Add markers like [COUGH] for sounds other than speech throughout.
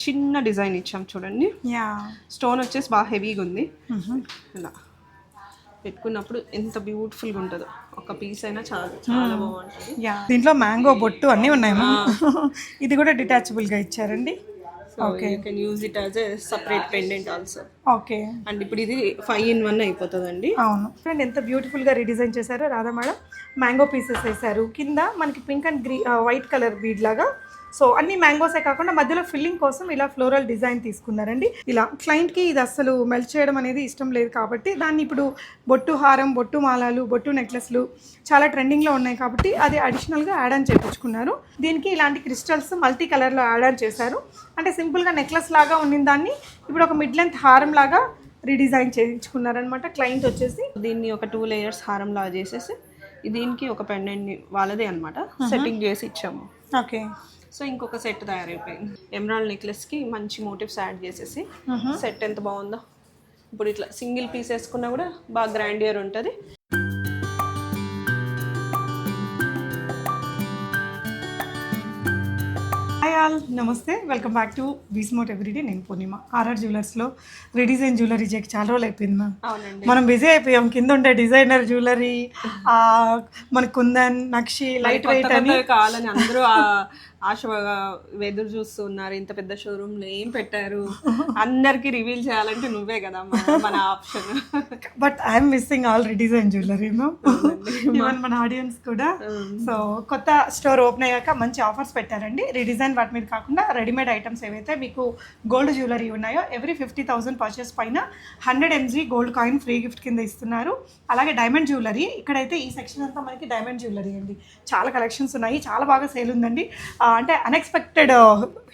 చిన్న డిజైన్ ఇచ్చాం చూడండి. యా. స్టోన్ వచ్చేసి బాగా హెవీగా ఉంది. ఇలా. పెట్టుకున్నప్పుడు ఎంత బ్యూటిఫుల్గా ఉంటుందో. ఒక పీస్ అయినా చాలా చాలా బాగుంటుంది. యా. దీంట్లో మ్యాంగో బొట్టు అన్నీ ఉన్నాయి [LAUGHS] ఇది కూడా డిటాచబుల్గా ఇచ్చారండి. So you can use it as a separate pendant also okay and ఇప్పుడు ఇది ఫైవ్ ఇన్ వన్ అయిపోతుందండి. అవును. చూడండి ఎంత బ్యూటిఫుల్గా రీడిజైన్ చేశారో రాధా మేడం. మ్యాంగో పీసెస్ వేశారు. కింద మనకి pink and green white colour bead లాగా సో అన్ని మ్యాంగోసే కాకుండా మధ్యలో ఫిల్లింగ్ కోసం ఇలా ఫ్లోరల్ డిజైన్ తీసుకున్నారండి. ఇలా క్లయింట్కి ఇది అసలు మెల్ట్ చేయడం అనేది ఇష్టం లేదు కాబట్టి దాన్ని ఇప్పుడు బొట్టు హారం బొట్టు మాలాలు బొట్టు నెక్లెస్లు చాలా ట్రెండింగ్లో ఉన్నాయి కాబట్టి అది అడిషనల్గా యాడ్ ఆన్ చేయించుకున్నారు దీనికి ఇలాంటి క్రిస్టల్స్ మల్టీ కలర్లో యాడ్ ఆన్ చేశారు. అంటే సింపుల్గా నెక్లెస్ లాగా ఉన్న దాన్ని ఇప్పుడు ఒక మిడ్ లెంత్ హారం లాగా రీడిజైన్ చేయించుకున్నారనమాట క్లయింట్ వచ్చేసి. దీన్ని ఒక టూ లేయర్స్ హారం లాగా చేసేసి దీనికి ఒక పెండెంట్ వాళ్ళదే అనమాట సెట్టింగ్ చేసి ఇచ్చాము. ఓకే. సో ఇంకొక సెట్ తయారైపోయింది. ఎమరాల్డ్ నెక్లెస్కి మంచి మోటివ్స్ యాడ్ చేసేసి సెట్ ఎంత బాగుందో. ఇప్పుడు ఇట్లా సింగిల్ పీస్ వేసుకున్నా కూడా బాగా గ్రాండియర్ ఉంటుంది. హాయ్ ఆల్ నమస్తే. వెల్కమ్ బ్యాక్ టు బీస్మోట్ ఎవ్రీడే నేను పూర్ణిమ. ఆర్ఆర్ జ్యువెలర్స్లో రీడిజైన్ జ్యువెలరీ చేయక చాలా రోజులు అయిపోయింది మ్యామ్ మనం బిజీ అయిపోయాం. కింద ఉండే డిజైనర్ జ్యువెలరీ మన కుందన్ నక్షి లైట్ వెయిట్ అని. కావాలని అందరూ ఆశగా ఎదురు చూస్తున్నారు ఇంత పెద్ద షోరూమ్లో ఏం పెట్టారు? అందరికి రివీల్ చేయాలంటే నువ్వే కదా మన- option but I'm missing all redesign jewellery ma'am even మన ఆడియన్స్ [LAUGHS] కూడా. సో కొత్త స్టోర్ ఓపెన్ అయ్యాక మంచి ఆఫర్స్ పెట్టారండి. రీడిజైన్ వాటి మీద కాకుండా రెడీమేడ్ ఐటమ్స్ ఏవైతే మీకు గోల్డ్ జ్యువెలరీ ఉన్నాయో ఎవ్రీ ఫిఫ్టీ థౌసండ్ పర్చేస్ పైన hundred M G gold coin free gift కింద ఇస్తున్నారు. అలాగే డైమండ్ జ్యువెలరీ ఇక్కడైతే ఈ సెక్షన్ అంతా మనకి డైమండ్ జ్యువెలరీ అండి. చాలా కలెక్షన్స్ ఉన్నాయి. చాలా బాగా సేల్ ఉందండి. అంటే అన్ఎక్స్పెక్టెడ్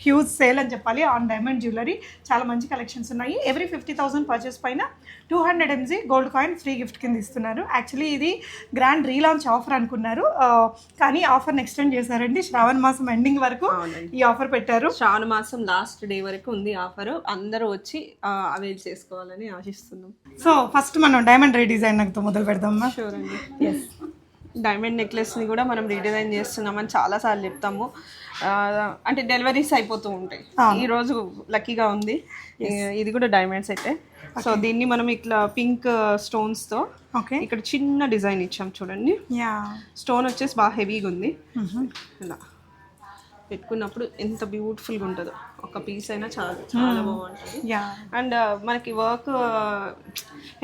హ్యూజ్ సేల్ అని చెప్పాలి. ఆన్ డైమండ్ జ్యువెలరీ చాలా మంచి కలెక్షన్స్ ఉన్నాయి. ఎవ్రీ ఫిఫ్టీ థౌసండ్ పర్చేస్ పైన two hundred M G gold coin free gift కింద ఇస్తున్నారు. యాక్చువల్లీ ఇది గ్రాండ్ రీలాంచ్ ఆఫర్ అనుకున్నారు. ఆ, కానీ ఆఫర్ని ఎక్స్టెండ్ చేశారండి. శ్రావణ మాసం ఎండింగ్ వరకు. ఈ ఆఫర్ పెట్టారు. శ్రావణ మాసం లాస్ట్ డే వరకు ఉంది ఆఫర్ అందరూ వచ్చి అవైల్ చేసుకోవాలని ఆశిస్తున్నాం. సో ఫస్ట్ మనం డైమండ్ రీడిజైన్తో మొదలు పెడదామా షూర్ అండి. డైమండ్ నెక్లెస్ని కూడా మనం రీడిజైన్ చేస్తున్నామని చాలా సార్లు చెప్తాము. అంటే డెలివరీస్ అయిపోతూ ఉంటాయి. ఈ రోజు లక్కీగా ఉంది. ఇది కూడా డైమండ్ సెట్ సో దీన్ని మనం ఇట్లా పింక్ స్టోన్స్తో ఓకే ఇక్కడ చిన్న డిజైన్ ఇచ్చాం చూడండి. యా. స్టోన్ వచ్చేసి బాగా హెవీగా ఉంది. ఇలా పెట్టుకున్నప్పుడు ఎంత బ్యూటిఫుల్గా ఉంటుందో. ఒక పీస్ అయినా చాలా చాలా బాగుంటుంది. యా అండ్ మనకి వర్క్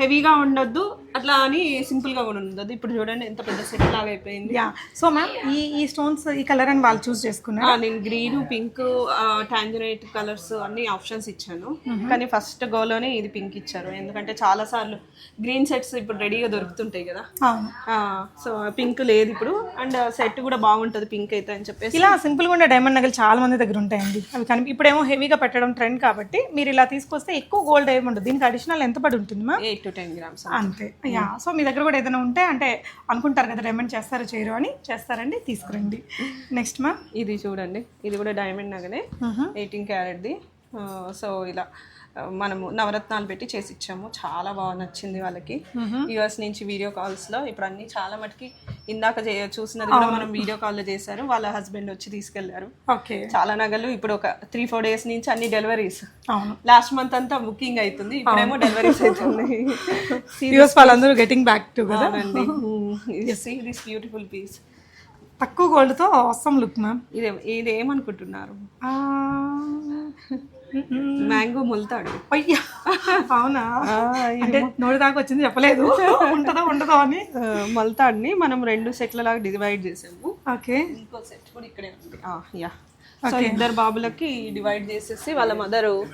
హెవీగా ఉండొద్దు అట్లా అని సింపుల్గా కూడా ఉండదు ఇప్పుడు చూడండి ఎంత పెద్ద సెట్ లాగా అయిపోయింది. యా సో మ్యామ్ ఈ ఈ స్టోన్స్ ఈ కలర్ అని వాళ్ళు చూస్ చేసుకున్నారు? నేను గ్రీన్ పింక్ టాంజరైట్ కలర్స్ అన్ని ఆప్షన్స్ ఇచ్చాను. కానీ ఫస్ట్ గోలోనే ఇది పింక్ ఇచ్చారు. ఎందుకంటే చాలా సార్లు గ్రీన్ సెట్స్ ఇప్పుడు రెడీగా దొరుకుతుంటాయి కదా. సో పింక్ లేదు ఇప్పుడు. అండ్ సెట్ కూడా బాగుంటది పింక్ అయితే అని చెప్పేసి. ఇలా సింపుల్గా ఉండే డైమండ్ నగలు చాలా మంది దగ్గర ఉంటాయండి. అవి కానీ ఇప్పుడేమో హెవీగా పెట్టడం ట్రెండ్ కాబట్టి మీరు ఇలా తీసుకొస్తే ఎక్కువ గోల్డ్ ఏమి ఉండదు. దీనికి అడిషనల్ ఎంత పడి ఉంటుంది ma'am eight to ten grams అంతే. యా. సో మీ దగ్గర కూడా ఏదైనా ఉంటే అంటే అనుకుంటారు కదా డైమండ్ చేస్తారో చేయరు అని చేస్తారండి తీసుకురండి. నెక్స్ట్ మ్యామ్ ఇది చూడండి. ఇది కూడా డైమండ్ నగనే ఎయిటీన్ క్యారెట్ది సో ఇలా మనము నవరత్నాలు పెట్టి చేసి ఇచ్చాము చాలా బాగా నచ్చింది వాళ్ళకి. యూఎస్ నుంచి వీడియో కాల్స్లో ఇప్పుడు అన్ని చాలా మటుకి ఇందాక చూసినది కూడా మనం వీడియో కాల్లో చేశారు. వాళ్ళ హస్బెండ్ వచ్చి తీసుకెళ్ళారు. ఓకే. చాలా నగలు. ఇప్పుడు ఒక త్రీ ఫోర్ డేస్ నుంచి అన్ని డెలివరీస్. లాస్ట్ మంత్ అంతా బుకింగ్ అవుతుంది ఇప్పుడేమో డెలివరీస్ అవుతుంది [LAUGHS] వాళ్ళందరూ getting back to this beautiful piece తక్కువ గోల్డ్తో అవసరం లుక్ మ్యామ్ ఇది ఇది ఏమనుకుంటున్నారు మ్యాంగో ముల్తాడు. అయ్యా. అవునా? అంటే నోటి దాకా వచ్చింది చెప్పలేదు. ఉంటుందో ఉండదో అని? మల్తాడ్ని మనం రెండు సెట్ల లాగా డివైడ్ చేసాము. ఓకే. ఇంకో సెట్ కూడా ఇక్కడే ఉంది. యా. సో ఇద్దరు బాబులకి డివైడ్ చేసేసి వాళ్ళ మదర్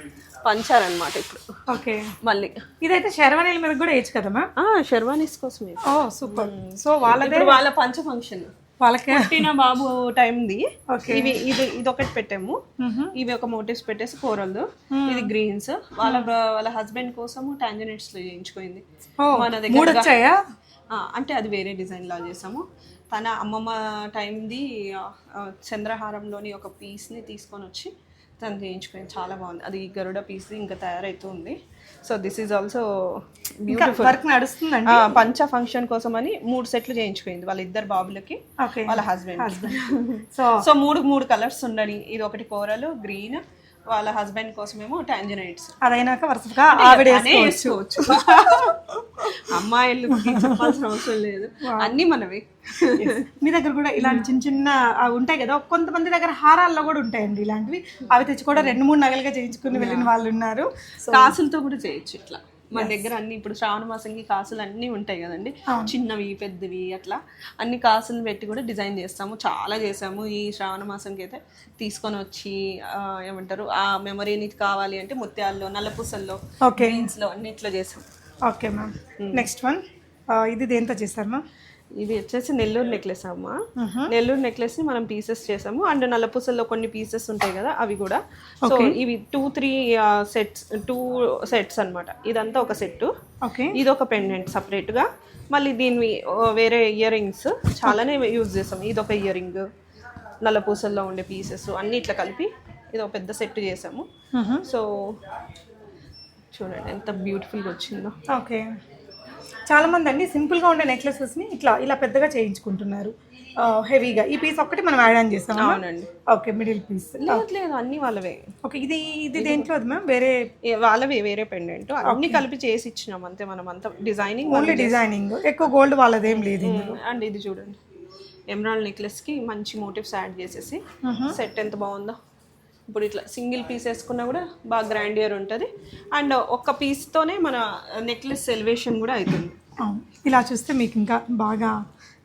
పంచారనమాట ఇప్పుడు. ఓకే. మళ్ళీ. ఇదైతే శర్వనీల మీద కూడా వేయచ్చు కదా మ్యామ్? ఆ షెర్వానీస్ కోసమే. ఓ సూపర్. సో వాళ్ళదే ఇప్పుడు వాళ్ళ పంచ ఫంక్షన్. వాళ్ళకే పుట్టిన బాబు టైంది. ఇవి ఇది ఇది ఒకటి పెట్టాము ఇవి ఒక మోటివ్స్ పెట్టేసి కూరలు. ఇది గ్రీన్స్ వాళ్ళ వాళ్ళ హస్బెండ్ కోసము టాంజనెట్స్లో చేయించుకుంది మన దగ్గర అంటే అది వేరే డిజైన్ లా చేసాము. తన అమ్మమ్మ టైంది చంద్రహారంలోని ఒక పీస్ని తీసుకొని వచ్చి తను చేయించుకుంది చాలా బాగుంది. అది గరుడ పీస్ ఇంకా తయారైతూ ఉంది so this is also beautiful work నడుస్తుందండి? పంచ ఫంక్షన్ కోసం అని మూడు సెట్లు చేయించుకుంది వాళ్ళ ఇద్దరు బాబులకి వాళ్ళ హస్బెండ్ సో సో మూడు మూడు కలర్స్ ఉండని. ఇది ఒకటి కూరలు గ్రీన్ వాళ్ళ హస్బెండ్ కోసమేమో టాంజనైట్స్. అదైనాక వరుసగా ఆవిడ వేసుకోవచ్చు. అమ్మాయిలు చెప్పాల్సిన అవసరం లేదు. అన్ని మనవి. మీ దగ్గర కూడా ఇలాంటి చిన్న చిన్న ఉంటాయి కదా. కొంతమంది దగ్గర హారాల్లో కూడా ఉంటాయండి ఇలాంటివి. అవి తెచ్చి కూడా రెండు మూడు నగలుగా చేయించుకుని వెళ్ళిన వాళ్ళు ఉన్నారు కాసులతో కూడా చేయొచ్చు ఇట్లా. మన దగ్గర అన్ని ఇప్పుడు శ్రావణ మాసంకి కాసులు అన్నీ ఉంటాయి కదండి. చిన్నవి పెద్దవి అట్లా. అన్ని కాసులు పెట్టి కూడా డిజైన్ చేస్తాము. చాలా చేసాము ఈ శ్రావణ మాసంకి అయితే తీసుకొని వచ్చి ఏమంటారు ఆ మెమరీని కావాలి అంటే ముత్యాల్లో నల్లపూసల్లో ఓకే లో అన్నిట్లో చేసాం ఓకే మ్యామ్ నెక్స్ట్ వన్ ఇది దేంతో చేశారు మ్యామ్ ఇది వచ్చేసి నెల్లూరు నెక్లెస్ అమ్మ. నెల్లూరు నెక్లెస్ని మనం పీసెస్ చేసాము. అండ్ నల్లపూసల్లో కొన్ని పీసెస్ ఉంటాయి కదా అవి కూడా. సో ఇవి two three sets two sets అన్నమాట. ఇదంతా ఒక సెట్ ఇది ఒక పెండెంట్ సపరేట్గా. మళ్ళీ దీనివి ఓ, వేరే ఇయర్ రింగ్స్ చాలానే యూజ్ చేసాం ఇది ఒక ఇయర్ రింగ్ నల్లపూసల్లో ఉండే పీసెస్ అన్ని ఇట్లా కలిపి ఇది ఒక పెద్ద సెట్ చేసాము. సో చూడండి ఎంత బ్యూటిఫుల్గా వచ్చిందో. ఓకే చాలా మంది అండి సింపుల్గా ఉండే నెక్లెసెస్ని ఇట్లా ఇలా పెద్దగా చేయించుకుంటున్నారు. హెవీగా ఈ పీస్ ఒక్కటి మనం యాడ్ ఆన్ చేస్తాం అవునండి. ఓకే మిడిల్ పీస్ లేదు లేదు అన్ని వాళ్ళవే. ఓకే ఇది ఇది దేంట్లో అది మ్యామ్ వేరే వాళ్ళవి వేరే పెండెంట్ అన్ని కలిపి చేసి ఇచ్చినాం అంతే మనం అంతా డిజైనింగ్ ఓన్లీ డిజైనింగ్ ఎక్కువ గోల్డ్ వాళ్ళదేం లేదు అండ్ ఇది చూడండి. ఎమరాల్డ్ నెక్లెస్కి మంచి మోటివ్స్ యాడ్ చేసేసి సెట్ ఎంత బాగుందో. ఇప్పుడు ఇట్లా సింగిల్ పీస్ వేసుకున్నా కూడా బాగా గ్రాండియర్ ఉంటుంది. అండ్ ఒక్క పీస్తోనే మన నెక్లెస్ ఎలివేషన్ కూడా అవుతుంది. ఇలా చూస్తే మీకు ఇంకా బాగా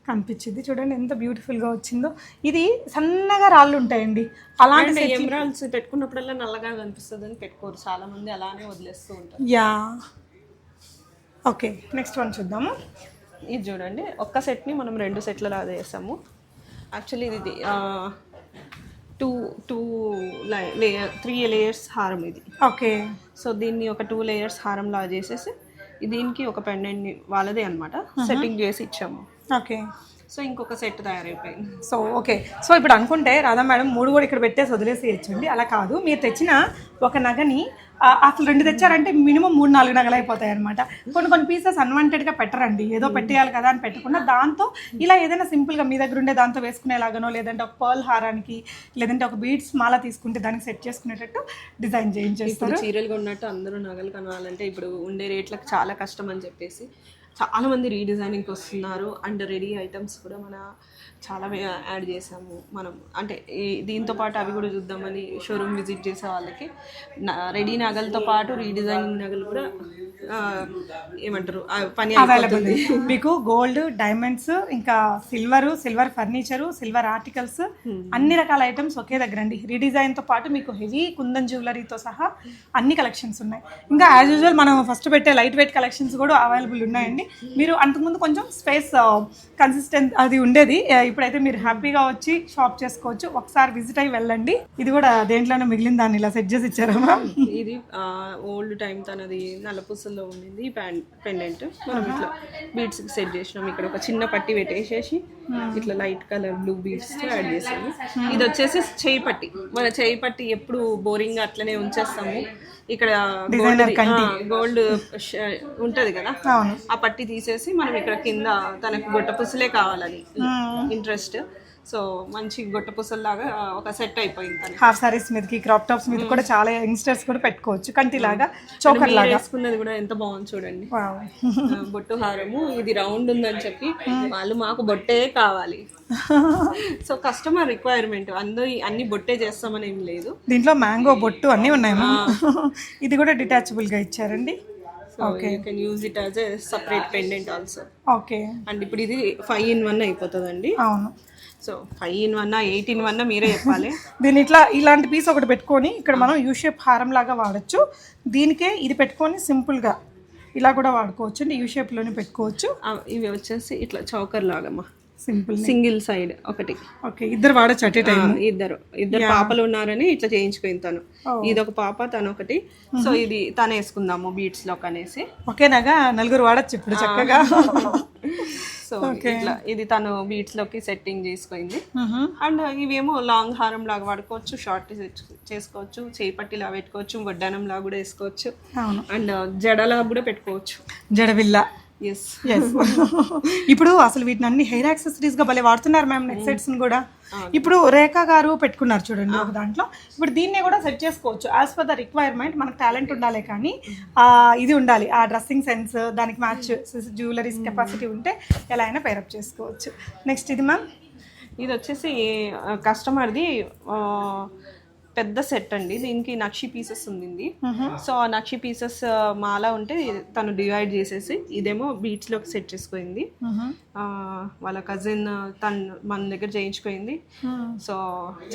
కనిపించింది. చూడండి ఎంత బ్యూటిఫుల్గా వచ్చిందో. ఇది సన్నగా రాళ్ళు ఉంటాయండి. అలాంటి అండ్ ఎమరాల్డ్స్ పెట్టుకున్నప్పుడల్లా నల్లగా కనిపిస్తుంది అని పెట్టుకోరు. చాలా మంది అలానే వదిలేస్తూ ఉంటారు. యా. ఓకే నెక్స్ట్ వన్ చూద్దాము. ఇది చూడండి ఒక్క సెట్ని మనం రెండు సెట్ల లాగా చేసాము యాక్చువల్లీ ఇది two two layer three layers హారం ఇది. ఓకే. సో దీన్ని ఒక టూ లేయర్స్ హారం లాగా చేసేసి దీనికి ఒక పెండెంట్ వాళ్ళదే అనమాట సెట్టింగ్ చేసి ఇచ్చాము. ఓకే. సో ఇంకొక సెట్ తయారైపోయింది. So okay. సో ఇప్పుడు అనుకుంటే రాధా మేడం మూడు కూడా ఇక్కడ పెట్టేసి వదిలేసేయచ్చండి అలా కాదు. మీరు తెచ్చిన ఒక నగని అసలు రెండు తెచ్చారంటే మినిమం మూడు నాలుగు నగలు అయిపోతాయి అనమాట కొన్ని కొన్ని పీసెస్ అన్వాంటెడ్గా పెట్టరండి. ఏదో పెట్టేయాలి కదా అని పెట్టకుండా దాంతో ఇలా ఏదైనా సింపుల్గా మీ దగ్గర ఉండే దాంతో వేసుకునేలాగానో లేదంటే ఒక పర్ల్ హారానికి లేదంటే ఒక బీడ్స్ మాల తీసుకుంటే దానికి సెట్ చేసుకునేటట్టు డిజైన్ చేయించేస్తారు. చీరలుగా ఉన్నట్టు అందరూ నగలు కొనాలంటే ఇప్పుడు ఉండే రేట్లకు చాలా కష్టం అని చెప్పేసి చాలా మంది రీడిజైనింగ్కి వస్తున్నారు. అండ్ రెడీ ఐటమ్స్ కూడా మన చాలా యాడ్ చేసాము మనం. అంటే దీంతో పాటు అవి కూడా చూద్దామని షోరూమ్ విజిట్ చేసే వాళ్ళకి. రెడీ నగలతో పాటు రీడిజైనింగ్ నగలు కూడా ఏమంటారు పని అవైలబుల్ మీకు గోల్డ్ డైమండ్స్ ఇంకా silver silver furniture silver articles అన్ని రకాల ఐటమ్స్ ఒకే దగ్గర అండి. రీడిజైన్తో పాటు మీకు హెవీ కుందన్ జ్యువెలరీతో సహా అన్ని కలెక్షన్స్ ఉన్నాయి. ఇంకా యాజ్ యూజువల్ మనం ఫస్ట్ పెట్టే లైట్ వెయిట్ కలెక్షన్స్ కూడా అవైలబుల్ ఉన్నాయండి. మీరు అంతకుముందు కొంచెం స్పేస్ కన్సిస్టెంట్ అది ఉండేది. ఇప్పుడైతే మీరు హ్యాపీగా వచ్చి షాప్ చేసుకోవచ్చు. ఒకసారి విజిట్ అయ్యి వెళ్ళండి. ఇది కూడా దేంట్లోనే మిగిలిన దాన్ని ఇలా సెట్ చేసి ఇచ్చారా మ్యామ్ ఇది ఓల్డ్ టైం తనది నల్లపూసల్లో ఉండింది పెండెంట్ మనం ఇట్లా బీడ్స్ సెట్ చేసినాం. ఇక్కడ ఒక చిన్న పట్టి పెట్టేసేసి ఇట్లా light colour blue beads add చేసాము. ఇది వచ్చేసి చేయి పట్టి. మన చేయి పట్టి ఎప్పుడు బోరింగ్ అట్లనే ఉంచేస్తాము. ఇక్కడ గోల్డ్ ఉంటది కదా? ఆ పట్టి తీసేసి మనం ఇక్కడ కింద తనకు గొట్ట పుసలే కావాలని. ఇంట్రెస్ట్. సో మంచి గొట్ట పుసల్లాగా ఒక సెట్ అయిపోయింది హాఫ్ సారీస్ మీదకి క్రాప్ టాప్స్ మీద కూడా చాలా యంగ్స్టర్స్ కూడా పెట్టుకోవచ్చు. కంటిలాగా చోకర్ మీరు లాగా వేసుకున్నది కూడా ఎంత బాగుంది చూడండి. బొట్టు హారము ఇది రౌండ్ ఉందని చెప్పి వాళ్ళు మాకు బొట్టే కావాలి. [LAUGHS] సో కస్టమర్ రిక్వైర్మెంట్ అందరూ అన్ని బొట్టే చేస్తామని ఏం లేదు. దీంట్లో మ్యాంగో బొట్టు అన్నీ ఉన్నాయి [LAUGHS] ఇది కూడా డిటాచబుల్గా ఇచ్చారండి. So you can use it as a separate pendant also okay and ఇప్పుడు ఇది ఫైవ్ ఇన్ వన్ అయిపోతుందండి. అవును. So five in one eight in one మీరే చెప్పాలి. [LAUGHS] దీని ఇట్లా ఇలాంటి పీస్ ఒకటి పెట్టుకొని ఇక్కడ మనం యూ షేప్ హారం లాగా వాడచ్చు. దీనికే ఇది పెట్టుకొని సింపుల్గా ఇలా కూడా వాడుకోవచ్చు అండి యూ షేప్లోనే పెట్టుకోవచ్చు. ఇవి వచ్చేసి ఇట్లా చౌకర్ లాగమ్మా సింపుల్ సింగిల్ సైడ్ ఒకటి. ఓకే ఇద్దరు వాడచ్చు అట్ టైం ఇద్దరు. ఇద్దరు పాపలు ఉన్నారని ఇట్లా చేయించుకుంది తను. ఇది ఒక పాప తను ఒకటి. సో ఇది తను వేసుకుందాము బీట్స్లో అనేసి ఓకేనాగా నలుగురు వాడచ్చు ఇప్పుడు చక్కగా. [LAUGHS] సో ఇట్లా ఇది తను బీట్స్లోకి సెట్టింగ్ చేసుకుంది. అండ్ ఇవేమో లాంగ్ హారం లాగా వాడుకోవచ్చు షార్ట్ చేసుకోవచ్చు చేపట్టి లాగా పెట్టుకోవచ్చు వడ్డానం లాగా కూడా వేసుకోవచ్చు. అండ్ జడలా కూడా పెట్టుకోవచ్చు. జడవిల్ల. ఎస్ ఎస్ [LAUGHS] ఇప్పుడు అసలు వీటిని అన్ని హెయిర్ యాక్సెసరీస్గా భలే వాడుతున్నారు మ్యామ్ నెక్ సెట్స్ కూడా. ఇప్పుడు రేఖా గారు పెట్టుకున్నారు చూడండి ఒక దాంట్లో. ఇప్పుడు దీన్ని కూడా సెట్ చేసుకోవచ్చు. యాజ్ పర్ ద రిక్వైర్మెంట్ మనకు టాలెంట్ ఉండాలి కానీ ఆ ఇది ఉండాలి. ఆ డ్రెస్సింగ్ సెన్స్ దానికి మ్యాచ్ జ్యువెలరీస్ కెపాసిటీ ఉంటే ఎలా అయినా పేరప్ చేసుకోవచ్చు. నెక్స్ట్ ఇది మ్యామ్ ఇది వచ్చేసి కస్టమర్ది పెద్ద సెట్ అండి. దీనికి నక్షి పీసెస్ ఉంది సో ఆ నక్షి పీసెస్ మాల ఉంటే తను డివైడ్ చేసేసి ఇదేమో beads లోకి సెట్ చేసుకుంది. ఆ, వాళ్ళ కజిన్ తను మన దగ్గర చేయించుకుంది. సో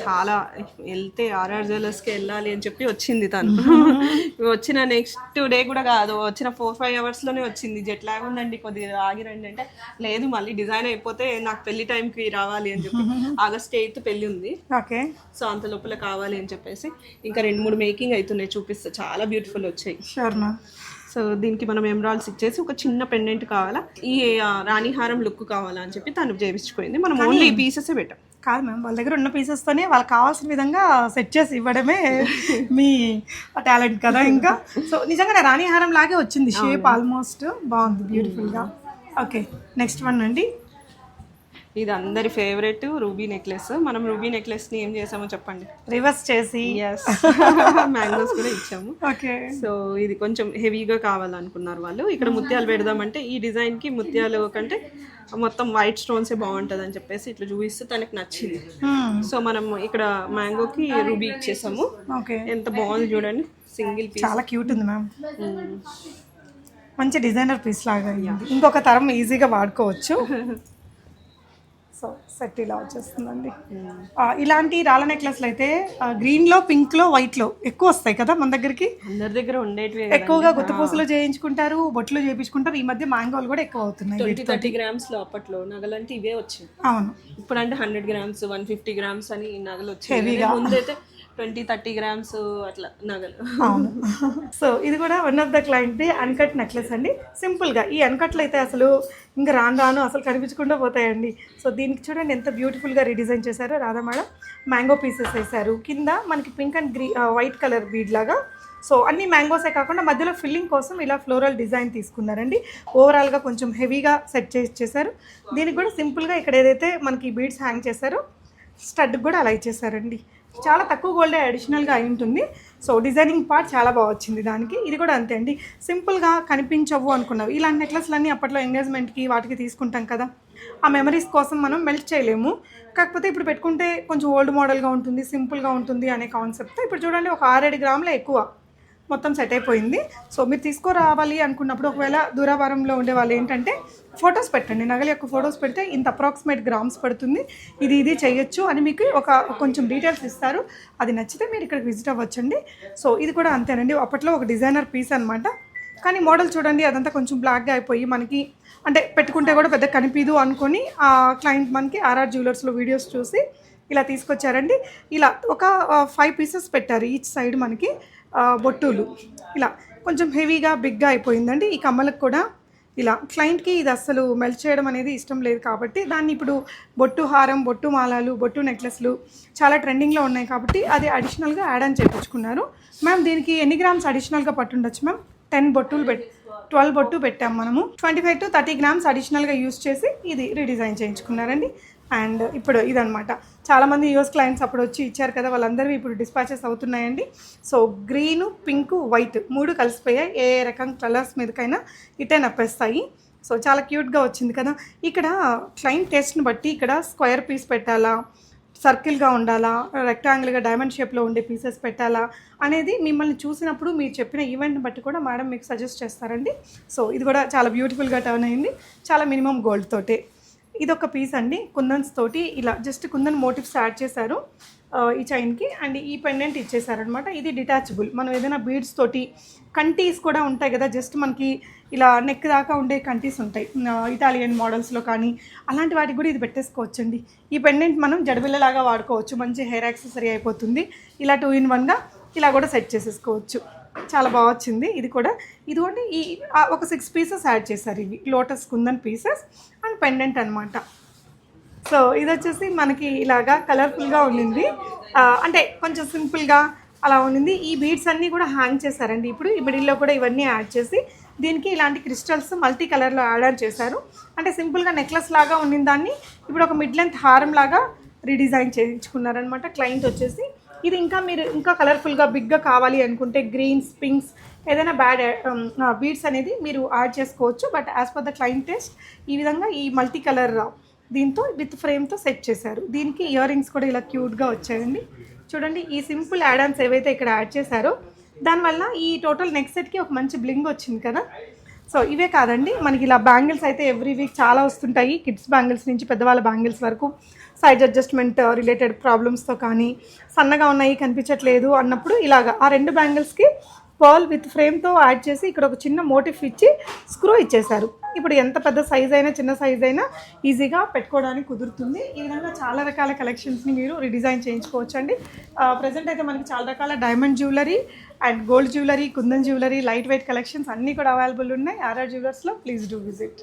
చాలా వెళ్తే ఆర్ఆర్ జ్యువెలర్స్కి వెళ్ళాలి అని చెప్పి వచ్చింది తను. వచ్చిన నెక్స్ట్ డే కూడా కాదు వచ్చిన ఫోర్ ఫైవ్ అవర్స్లోనే వచ్చింది. జెట్ లాగ్ ఉందండి కొద్దిగా ఆగిరండి అంటే లేదు మళ్ళీ డిజైన్ అయిపోతే నాకు పెళ్ళి టైంకి రావాలి అని చెప్పి. ఆగస్ట్ ఎయిత్ పెళ్ళి ఉంది. ఓకే. సో అంత లోపల కావాలి అని చెప్పేసి ఇంకా రెండు మూడు మేకింగ్ అవుతున్నాయి చూపిస్తే. చాలా బ్యూటిఫుల్ వచ్చాయి. షూర్ మ్యామ్ సో దీనికి మనం ఎమరాల్స్ ఇచ్చేసి ఒక చిన్న పెండెంట్ కావాలా? ఈ రాణిహారం లుక్ కావాలా అని చెప్పి తను చేపించుకుంది మనం ఓన్లీ పీసెస్ పెట్టాం. కాదు మ్యామ్ వాళ్ళ దగ్గర ఉన్న పీసెస్తోనే వాళ్ళకి కావాల్సిన విధంగా సెట్ చేసి ఇవ్వడమే [LAUGHS] మీ టాలెంట్ కదా ఇంకా. సో నిజంగానే రాణిహారం లాగే వచ్చింది. షేప్ ఆల్మోస్ట్ బాగుంది బ్యూటిఫుల్గా ఓకే నెక్స్ట్ వన్ అండి. ఇది అందరి ఫేవరెట్ రూబీ నెక్లెస్. మనం రూబీ నెక్లెస్ని ఏం చేసామో చెప్పండి. రివర్స్ చేసి. మ్యాంగోస్ [LAUGHS] కూడా ఇచ్చాము. ఓకే. సో ఇది కొంచెం హెవీగా కావాలనుకున్నారు వాళ్ళు. ఇక్కడ ముత్యాలు పెడదామంటే ఈ డిజైన్కి ముత్యాలు కంటే మొత్తం వైట్ స్టోన్సే బాగుంటుంది అని చెప్పేసి ఇట్లా చూపిస్తే తనకి నచ్చింది. సో మనం ఇక్కడ మ్యాంగోకి రూబీ ఇచ్చేసాము. ఓకే. ఎంత బాగుంది చూడండి. సింగిల్ పీస్ చాలా క్యూట్ ఉంది మ్యామ్ మంచి డిజైనర్ పీస్ లాగా ఇంకొక తరం ఈజీగా వాడుకోవచ్చు. [LAUGHS] సో సెట్ ఇలా వచ్చేస్తుందండి. ఇలాంటి రాళ్ళ నెక్లెస్లు అయితే గ్రీన్లో పింక్లో వైట్లో ఎక్కువ వస్తాయి కదా మన దగ్గరికి? అందరి దగ్గర ఉండేటివి ఎక్కువగా గుత్త పూసలు చేయించుకుంటారు బొట్లు చేయించుకుంటారు ఈ మధ్య మ్యాంగోలు కూడా ఎక్కువ అవుతున్నాయి ట్వంటీ థర్టీ గ్రామ్స్లో అప్పట్లో నగలంటే ఇవే వచ్చాయి. అవును. ఇప్పుడు అంటే hundred grams one fifty grams అని నగలు వచ్చాయి. ముందైతే ట్వంటీ థర్టీ గ్రామ్స్ అట్లా నగలు. అవును. సో ఇది కూడా one of the client uncut necklace అండి సింపుల్గా ఈ అన్కట్లు అయితే అసలు ఇంకా రాను రాను అసలు కనిపించకుండా పోతాయండి. సో దీనికి చూడండి ఎంత బ్యూటిఫుల్గా రీడిజైన్ చేశారో రాధా మేడం. మ్యాంగో పీసెస్ వేశారు. కింద మనకి pink and green white colour bead లాగా. సో అన్ని మ్యాంగోసే కాకుండా మధ్యలో ఫిల్లింగ్ కోసం ఇలా ఫ్లోరల్ డిజైన్ తీసుకున్నారండి. ఓవరాల్గా కొంచెం హెవీగా సెట్ చేసి చేశారు. దీనికి కూడా సింపుల్గా ఇక్కడ ఏదైతే మనకి బీడ్స్ హ్యాంగ్ చేశారో స్టడ్ కూడా అలా ఇచ్చేసారండి చాలా తక్కువ గోల్డే అడిషనల్గా అయి ఉంటుంది సో డిజైనింగ్ పార్ట్ చాలా బాగా వచ్చింది దానికి. ఇది కూడా అంతే అండి. సింపుల్గా కనిపించవు అనుకున్నావు. ఇలాంటి నెక్లెస్లన్నీ అప్పట్లో ఎంగేజ్మెంట్కి వాటికి తీసుకుంటాం కదా. ఆ మెమరీస్ కోసం మనం మెల్ట్ చేయలేము. కాకపోతే ఇప్పుడు పెట్టుకుంటే కొంచెం ఓల్డ్ మోడల్గా ఉంటుంది సింపుల్గా ఉంటుంది అనే కాన్సెప్ట్ ఇప్పుడు చూడండి ఒక ఆరేడు గ్రాములే ఎక్కువ. మొత్తం సెట్ అయిపోయింది. సో మీరు తీసుకురావాలి అనుకున్నప్పుడు ఒకవేళ దూరాభారంలో ఉండే వాళ్ళు ఏంటంటే ఫొటోస్ పెట్టండి. నగల యొక్క ఫొటోస్ పెడితే ఇంత అప్రాక్సిమేట్ గ్రామ్స్ పడుతుంది. ఇది ఇది చేయొచ్చు అని మీకు ఒక కొంచెం డీటెయిల్స్ ఇస్తారు. అది నచ్చితే మీరు ఇక్కడికి విజిట్ అవ్వచ్చండి. సో ఇది కూడా అంతేనండి. అప్పట్లో ఒక డిజైనర్ పీస్ అనమాట కానీ మోడల్ చూడండి అదంతా కొంచెం బ్లాక్గా అయిపోయి మనకి అంటే పెట్టుకుంటే కూడా పెద్ద కనిపించదు అనుకొని ఆ క్లయింట్ మనకి ఆర్ఆర్ జ్యువెలర్స్లో వీడియోస్ చూసి ఇలా తీసుకొచ్చారండి. ఇలా ఒక ఫైవ్ పీసెస్ పెట్టారు. ఈచ్ సైడ్ మనకి. బొట్టులు. ఇలా కొంచెం హెవీగా బిగ్గా అయిపోయిందండి. ఈ కమ్మలకు కూడా ఇలా. క్లయింట్కి ఇది అస్సలు మెల్ట్ చేయడం అనేది ఇష్టం లేదు కాబట్టి దాన్ని ఇప్పుడు బొట్టు హారం బొట్టు మాలాలు బొట్టు నెక్లెస్లు చాలా ట్రెండింగ్లో ఉన్నాయి కాబట్టి అది అడిషనల్గా యాడ్ అని చేయించుకున్నారు మ్యామ్ దీనికి ఎన్ని గ్రామ్స్ అడిషనల్గా పట్టుండొచ్చు మ్యామ్? టెన్ బొట్టులు పెట్ ట్వెల్వ్ బొట్టు పెట్టాం మనము. Twenty five to thirty grams అడిషనల్గా యూస్ చేసి ఇది రీడిజైన్ చేయించుకున్నారండి. అండ్ ఇప్పుడు ఇదనమాట చాలామంది యూఎస్ క్లయింట్స్ అప్పుడు వచ్చి ఇచ్చారు కదా వాళ్ళందరివి ఇప్పుడు డిస్పాచెస్ అవుతున్నాయండి. సో గ్రీను పింక్ వైట్ మూడు కలిసిపోయాయి. ఏ రకం కలర్స్ మీదకైనా ఇటే నప్పేస్తాయి. సో చాలా క్యూట్గా వచ్చింది కదా. ఇక్కడ క్లయింట్ టేస్ట్ని బట్టి ఇక్కడ స్క్వేర్ పీస్ పెట్టాలా సర్కిల్గా ఉండాలా రెక్టాంగిల్గా డైమండ్ షేప్లో ఉండే పీసెస్ పెట్టాలా అనేది మిమ్మల్ని చూసినప్పుడు మీరు చెప్పిన ఈవెంట్ని బట్టి కూడా మేడం మీకు సజెస్ట్ చేస్తారండి. సో ఇది కూడా చాలా బ్యూటిఫుల్గా టర్న్ అయింది. చాలా మినిమం గోల్డ్ తోటే. ఇది ఒక పీస్ అండి. కుందన్స్ తోటి ఇలా జస్ట్ కుందన్ మోటివ్స్ యాడ్ చేశారు ఈ చైన్కి అండ్ ఈ పెండెంట్ ఇచ్చేసారనమాట ఇది డిటాచబుల్ మనం ఏదైనా బీడ్స్ తోటి కంటీస్ కూడా ఉంటాయి కదా జస్ట్ మనకి ఇలా నెక్ దాకా ఉండే కంటీస్ ఉంటాయి. ఇటాలియన్ మోడల్స్లో కానీ అలాంటి వాటికి కూడా ఇది పెట్టేసుకోవచ్చండి. ఈ పెండెంట్ మనం జడబిల్లలాగా వాడుకోవచ్చు. మంచి హెయిర్ యాక్సెసరీ అయిపోతుంది. ఇలా టూ ఇన్ వన్గా ఇలా కూడా సెట్ చేసేసుకోవచ్చు. చాలా బాగా వచ్చింది. ఇది కూడా ఇదిగోండి ఈ ఒక సిక్స్ పీసెస్ యాడ్ చేశారు ఇవి. Lotus kundan pieces and pendant అనమాట సో ఇది వచ్చేసి మనకి ఇలాగా కలర్ఫుల్గా ఉండింది. అంటే కొంచెం సింపుల్గా అలా ఉండింది. ఈ బీడ్స్ అన్నీ కూడా హ్యాంగ్ చేశారండి. ఇప్పుడు ఈ మిడిల్లో కూడా ఇవన్నీ యాడ్ చేసి దీనికి ఇలాంటి క్రిస్టల్స్ మల్టీ కలర్లో ఆర్డర్ చేశారు. అంటే సింపుల్గా నెక్లెస్ లాగా ఉండిన దాన్ని ఇప్పుడు ఒక మిడ్ లెంత్ హారం లాగా రీడిజైన్ చేయించుకున్నారనమాట క్లయింట్ వచ్చేసి ఇది ఇంకా మీరు ఇంకా కలర్ఫుల్గా బిగ్గా కావాలి అనుకుంటే గ్రీన్స్ పింక్స్ ఏదైనా బ్యాడ్ బీడ్స్ um, అనేది మీరు యాడ్ చేసుకోవచ్చు. But as per the client taste ఈ విధంగా ఈ మల్టీ కలర్ దీంతో విత్ ఫ్రేమ్తో సెట్ చేశారు. దీనికి ఇయర్ రింగ్స్ కూడా ఇలా క్యూట్గా వచ్చాయండి. చూడండి ఈ సింపుల్ యాడాన్స్ ఏవైతే ఇక్కడ యాడ్ చేశారో దానివల్ల ఈ టోటల్ నెక్స్ట్ సెట్కి ఒక మంచి బ్లింగ్ వచ్చింది కదా. సో ఇవే కాదండి. మనకి ఇలా బ్యాంగిల్స్ అయితే ఎవ్రీ వీక్ చాలా వస్తుంటాయి. కిడ్స్ బ్యాంగిల్స్ నుంచి పెద్దవాళ్ళ బ్యాంగిల్స్ వరకు. సైజ్ అడ్జస్ట్మెంట్ uh, రిలేటెడ్ ప్రాబ్లమ్స్తో కానీ సన్నగా ఉన్నాయి కనిపించట్లేదు అన్నప్పుడు ఇలాగా ఆ రెండు బ్యాంగిల్స్కి పర్ల్ విత్ ఫ్రేమ్తో యాడ్ చేసి ఇక్కడ ఒక చిన్న మోటిఫ్ ఇచ్చి స్క్రూ ఇచ్చేశారు. ఇప్పుడు ఎంత పెద్ద సైజ్ అయినా చిన్న సైజ్ అయినా ఈజీగా పెట్టుకోవడానికి కుదురుతుంది. ఈ విధంగా చాలా రకాల కలెక్షన్స్ని మీరు రిడిజైన్ చేయించుకోవచ్చు అండి ప్రజెంట్ uh, అయితే మనకి చాలా రకాల diamond jewellery and gold jewellery kundan jewellery light weight collections అన్నీ కూడా అవైలబుల్ ఉన్నాయి. ఆర్ఆర్ జ్యువెలర్స్లో ప్లీజ్ డూ విజిట్